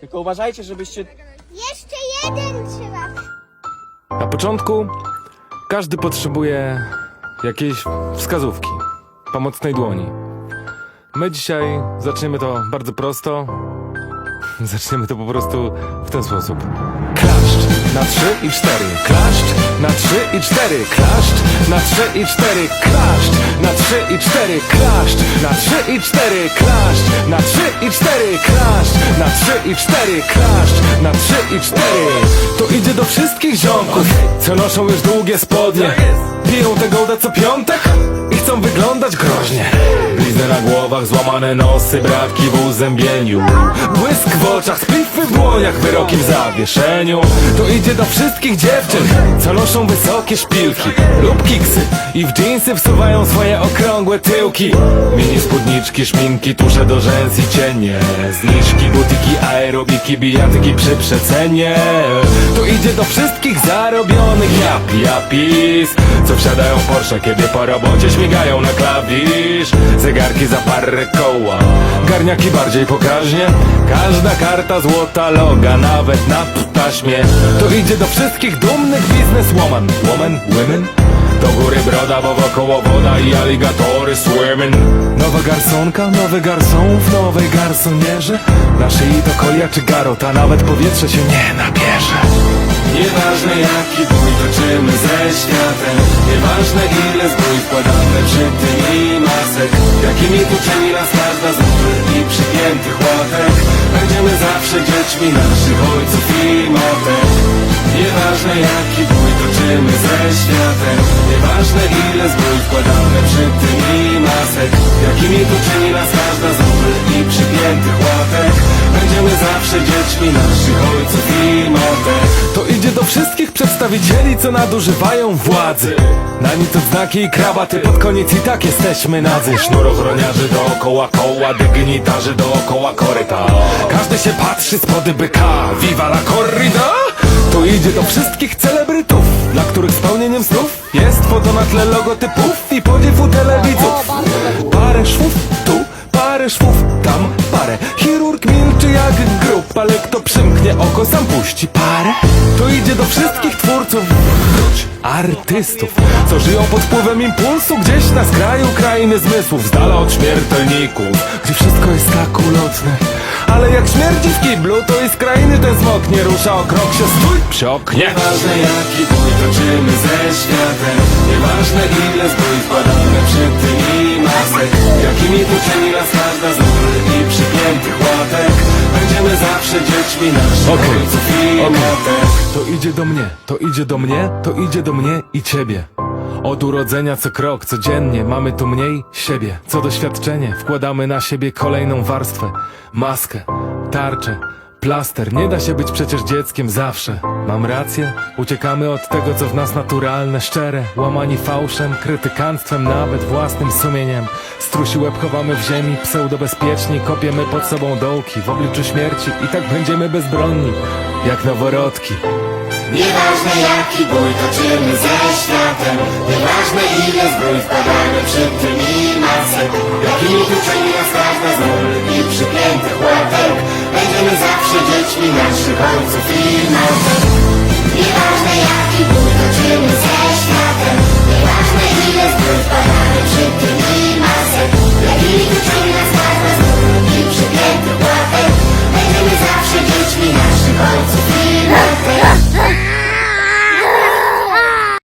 Tylko uważajcie, żebyście... Jeszcze jeden trzeba. Na początku każdy potrzebuje jakiejś wskazówki, pomocnej dłoni. My dzisiaj zaczniemy to bardzo prosto. Zaczniemy to po prostu w ten sposób. Klaszcz na trzy i cztery. Klaszcz na trzy i cztery. Klaszcz na trzy i cztery. Klaszcz na trzy i cztery. Klaszcz na trzy i cztery. Klaszcz na trzy i cztery. Klaszcz na trzy i cztery. Klaszcz na trzy i cztery. To idzie do wszystkich ziomków, co noszą już długie spodnie. Piją tę gołdę co piątek i chcą wyglądać groźnie. Blizny na głowach, złamane nosy, bratki w uzębieniu. Błysk w oczach, splitwy w dłoniach, wyroki w zawieszeniu. To idzie do wszystkich dziewczyn, co noszą wysokie szpilki lub kiksy i w dżinsy wsuwają swoje okrągłe tyłki. Mini spódniczki, szminki, tusze do rzęs i cienie. Zniżki, butiki, aerobiki, bijatyki przy przecenie. To idzie do wszystkich zarobionych japi, japis, co wsiadają w Porsche, kiedy po robocie śmigają na klawisz. Zegarki za parę koła, garniaki bardziej pokaźnie. Każda karta złota loga, nawet na taśmie. To idzie do wszystkich dumnych bizneswoman, woman, women. Do góry broda, bo wokoło woda i aligatory swimming Nowa garsonka, nowy garson w nowej garsonierze Na szyi to kolia czy garota, nawet powietrze się nie nabierze Nieważne jaki bój toczymy ze światem Nieważne ile zbój wkładamy przy tym i masek Jakimi tłuczeni nas każda z i przypiętych łatek Będziemy zawsze dziećmi naszych ojców i matek. Nieważne jaki bój toczymy ze światem Nieważne ile zbój wkładamy przy tym i masek Jakimi tłuczeni nas każda z i przypiętych łatek zawsze dziećmi naszych ojców i matek To idzie do wszystkich przedstawicieli, co nadużywają władzy. Na nic odznaki i krawaty, pod koniec i tak jesteśmy nadzy. Sznurochroniarzy dookoła koła, dygnitarzy dookoła koryta. Każdy się patrzy spody byka, viva la corrida! To idzie do wszystkich celebrytów, dla których spełnieniem snów Jest foto na tle logotypów i podziw u telewidzów Parę szwów tu, parę szwów puści parę To idzie do wszystkich twórców, artystów Co żyją pod wpływem impulsu gdzieś na skraju krainy zmysłów Z dala od śmiertelników, gdzie wszystko jest tak ulotne. Ale jak śmierdzi w kiblu, to i z krainy ten smok nie rusza o krok się stój, psioknie Nieważne jaki bój toczymy ze światem Nieważne ile zbój wkładamy przy tym i masek Jakimi tłuczeni nas każda z i przypiętych zawsze dziećmi naszych ojców i matek To idzie do mnie, to idzie do mnie, to idzie do mnie i ciebie. Od urodzenia co krok, codziennie mamy tu mniej siebie. Co doświadczenie, wkładamy na siebie kolejną warstwę, maskę, tarczę, plaster. Nie da się być przecież dzieckiem zawsze. Mam rację? Uciekamy od tego, co w nas naturalne, szczere, łamani fałszem, krytykanstwem, nawet własnym sumieniem. Strusi łeb chowamy w ziemi, pseudobezpieczni, kopiemy pod sobą dołki. W obliczu śmierci i tak będziemy bezbronni, jak noworodki. Nieważne jaki bój toczymy ze światem Nieważne ile zbrój wkładamy przy tym i masek Jakimi tłuczeni nas każda z i Będziemy roślina, szybającą chwilę Nieważne jaki ból